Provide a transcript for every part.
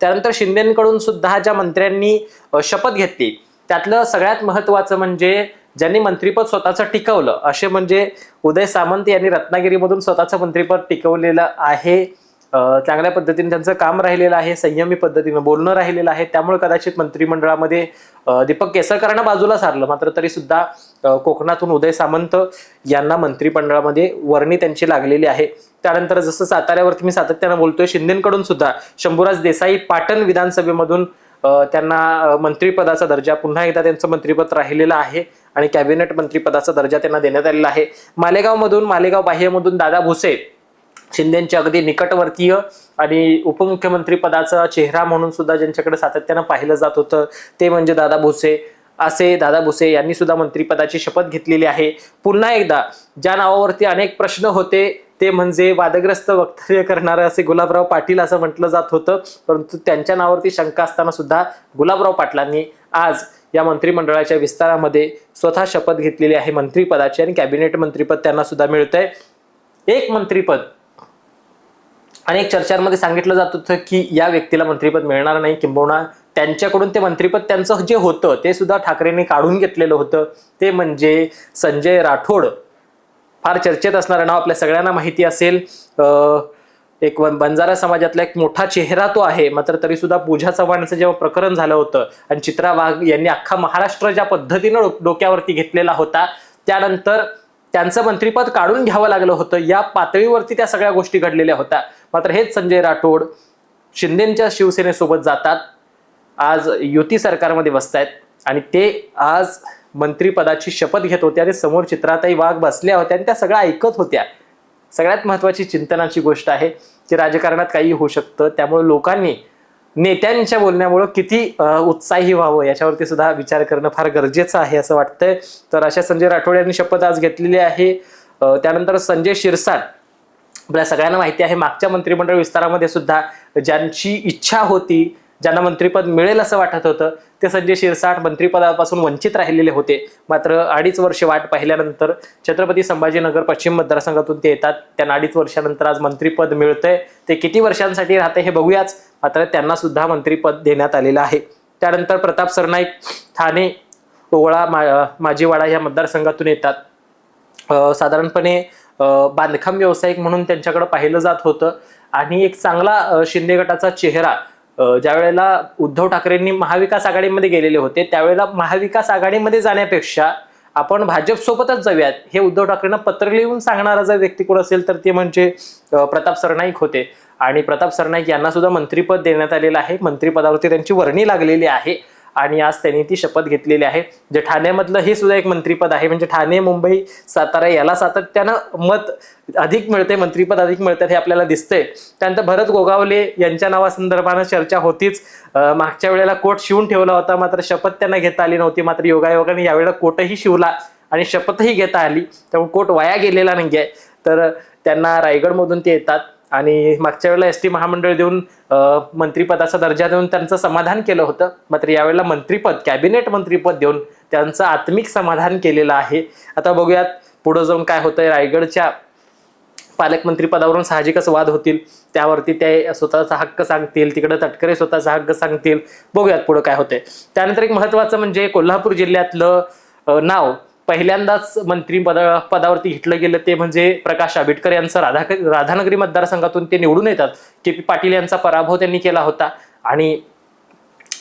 त्यानंतर शिंदेकडून सुद्धा ज्या मंत्र्यांनी शपथ घेतली त्यातलं सगळ्यात महत्वाचं म्हणजे ज्यांनी मंत्रीपद स्वतःचं टिकवलं असे म्हणजे उदय सामंत यांनी रत्नागिरीमधून स्वतःचं मंत्रीपद टिकवलेलं आहे. चांगल्या पद्धतीने त्यांचं काम राहिलेलं आहे संयमी पद्धतीनं बोलणं राहिलेलं आहे. त्यामुळे कदाचित मंत्रिमंडळामध्ये दीपक केसरकरांना बाजूला सारलं. मात्र तरी सुद्धा कोकणातून उदय सामंत यांना मंत्रिमंडळामध्ये वर्णी त्यांची लागलेली आहे. त्यानंतर जसं साताऱ्यावरती मी सातत्यानं बोलतोय शिंदेकडून सुद्धा शंभूराज देसाई पाटण विधानसभेमधून त्यांना मंत्रिपदाचा दर्जा पुन्हा एकदा त्यांचं मंत्रिपद राहिलेलं आहे आणि कॅबिनेट मंत्रिपदाचा दर्जा त्यांना देण्यात आलेला आहे. मालेगावमधून मालेगाव बाह्यमधून दादा भुसे शिंदेचे अगदी निकटवर्तीय आणि उपमुख्यमंत्री पदाचा चेहरा म्हणून सुद्धा ज्यांच्याकडे सातत्यानं पाहिलं जात होतं ते म्हणजे दादा भुसे. असे दादा भुसे यांनी सुद्धा मंत्रिपदाची शपथ घेतलेली आहे. पुन्हा एकदा ज्या नावावरती अनेक प्रश्न होते ते म्हणजे वादग्रस्त वक्तव्य करणारे असे गुलाबराव पाटील असं म्हटलं जात होतं. परंतु त्यांच्या नावावरती शंका असताना सुद्धा गुलाबराव पाटलांनी आज या मंत्रिमंडळाच्या विस्तारामध्ये स्वतः शपथ घेतलेली आहे मंत्रिपदाची आणि कॅबिनेट मंत्रिपद त्यांना सुद्धा मिळतंय. एक मंत्रिपद अनेक चर्चांमध्ये सांगितलं जात होतं की या व्यक्तीला मंत्रिपद मिळणार नाही किंबहुना त्यांच्याकडून ते मंत्रिपद त्यांचं जे होतं ते सुद्धा ठाकरेंनी काढून घेतलेलं होतं. ते म्हणजे संजय राठोड फार चर्चेत असणारं नाव आपल्या सगळ्यांना माहिती असेल. एक बंजारा समाजातला एक मोठा चेहरा तो आहे. मात्र तरी सुद्धा पूजा चव्हाणचं जेव्हा प्रकरण झालं होतं आणि चित्रा वाघ यांनी अख्खा महाराष्ट्र ज्या पद्धतीनं डोक्यावरती घेतलेला होता त्यानंतर त्यांचं मंत्रिपद काढून घ्यावं लागलं होतं. या पातळीवरती त्या सगळ्या गोष्टी घडलेल्या होत्या. मात्र हेच संजय राठोड शिंदेच्या शिवसेनेसोबत जातात. आज युती सरकारमध्ये बसतायत आणि ते आज मंत्रीपदाची शपथ घेत होते आणि समोर चित्राताई वाघ बसल्या होत्या आणि त्या सगळ्या ऐकत होत्या. सगळ्यात महत्वाची चिंतनाची गोष्ट आहे की राजकारणात काही होऊ शकतं. त्यामुळे लोकांनी नेत्यांच्या बोलण्यामुळं किती उत्साही व्हावं याच्यावरती सुद्धा विचार करणं फार गरजेचं आहे असं वाटतंय. तर अशा संजय राठोड यांनी शपथ आज घेतलेली आहे. त्यानंतर संजय शिरसाट. आपल्या सगळ्यांना माहिती आहे मागच्या मंत्रिमंडळ विस्तारामध्ये सुद्धा ज्यांची इच्छा होती ज्यांना मंत्रिपद मिळेल असं वाटत होतं ते संजय शिरसाट मंत्रिपदापासून वंचित राहिलेले होते. मात्र अडीच वर्ष वाट पाहिल्यानंतर छत्रपती संभाजीनगर पश्चिम मतदारसंघातून ते येतात. त्यांना अडीच वर्षानंतर आज मंत्रिपद मिळतंय. ते किती वर्षांसाठी राहते हे बघूयाच. मात्र त्यांना सुद्धा मंत्रिपद देण्यात आलेलं आहे. त्यानंतर प्रताप सरनाईक ठाणे ओवळा मा माजीवाडा या मतदारसंघातून येतात. साधारणपणे बांधकाम व्यावसायिक म्हणून त्यांच्याकडे पाहिलं जात होतं. आणि एक चांगला शिंदे गटाचा चेहरा ज्या वेळेला उद्धव ठाकरेंनी महाविकास आघाडीमध्ये गेलेले होते त्यावेळेला महाविकास आघाडीमध्ये जाण्यापेक्षा आपण भाजपसोबतच जाऊयात हे उद्धव ठाकरेंना पत्र लिहून सांगणारा जर व्यक्ती कोण असेल तर ते म्हणजे प्रताप सरनाईक होते. आणि प्रताप सरनाईक यांना सुद्धा मंत्रिपद देण्यात आलेलं आहे मंत्रिपदावरती त्यांची वर्णी लागलेली आहे. आणि आज त्यांनी ती शपथ घेतलेली आहे. जे ठाण्यामधलं हे सुद्धा एक मंत्रीपद आहे. म्हणजे ठाणे मुंबई सातारा याला सातत्यानं मत अधिक मिळते मंत्रीपद अधिक मिळतात हे आपल्याला दिसतंय. त्यानंतर भरत गोगावले यांच्या नावासंदर्भानं चर्चा होतीच. मागच्या वेळेला कोट शिवून ठेवला होता मात्र शपथ त्यांना घेता आली नव्हती. मात्र योगायोगाने यावेळेला कोटही शिवला आणि शपथही घेता आली. त्यामुळे कोट वाया गेलेला नाही आहे तर त्यांना रायगडमधून ते येतात. आणि मागच्या वेळेला एस टी महामंडळ देऊन मंत्रीपदाचा दर्जा देऊन त्यांचं समाधान केलं होतं. मात्र यावेळेला मंत्रीपद कॅबिनेट मंत्रीपद देऊन त्यांचं आत्मिक समाधान केलेलं आहे. आता बघूयात पुढं जाऊन काय होतंय. रायगडच्या पालकमंत्री पदावरून साहजिकच वाद होतील. त्यावरती ते स्वतःचा हक्क सांगतील तिकडे तटकरे स्वतःचा हक्क सांगतील. बघूयात पुढे काय होतंय. त्यानंतर एक महत्वाचं म्हणजे कोल्हापूर जिल्ह्यातलं नाव. पहिल्यांदाच मंत्री पदा पदावरती घेतलं गेलं ते म्हणजे प्रकाश आंबेडकर यांचं राधा राधानगरी मतदारसंघातून ते निवडून येतात. के पी पाटील यांचा पराभव त्यांनी केला होता आणि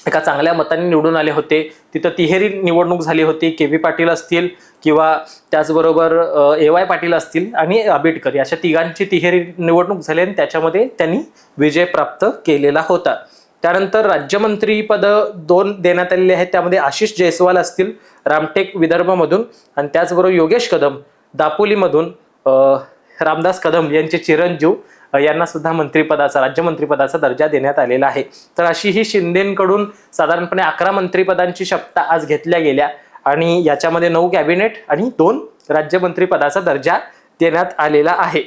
एका चांगल्या मताने निवडून आले होते. तिथं तिहेरी निवडणूक झाली होती. के व्ही पाटील असतील किंवा त्याचबरोबर ए वाय पाटील असतील आणि आंबेडकर अशा तिघांची तिहेरी निवडणूक झाली आणि त्याच्यामध्ये त्यांनी विजय प्राप्त केलेला होता. त्यानंतर राज्यमंत्री पद दोन देण्यात आलेले आहेत. त्यामध्ये आशिष जयस्वाल असतील रामटेक विदर्भमधून आणि त्याचबरोबर योगेश कदम दापोलीमधून रामदास कदम यांचे चिरंजीव यांना सुद्धा मंत्रिपदाचा राज्यमंत्रीपदाचा दर्जा देण्यात आलेला आहे. तर अशी ही शिंदेकडून साधारणपणे अकरा मंत्रिपदांची शपथा आज घेतल्या गेल्या आणि याच्यामध्ये नऊ कॅबिनेट आणि दोन राज्यमंत्रीपदाचा दर्जा देण्यात आलेला आहे.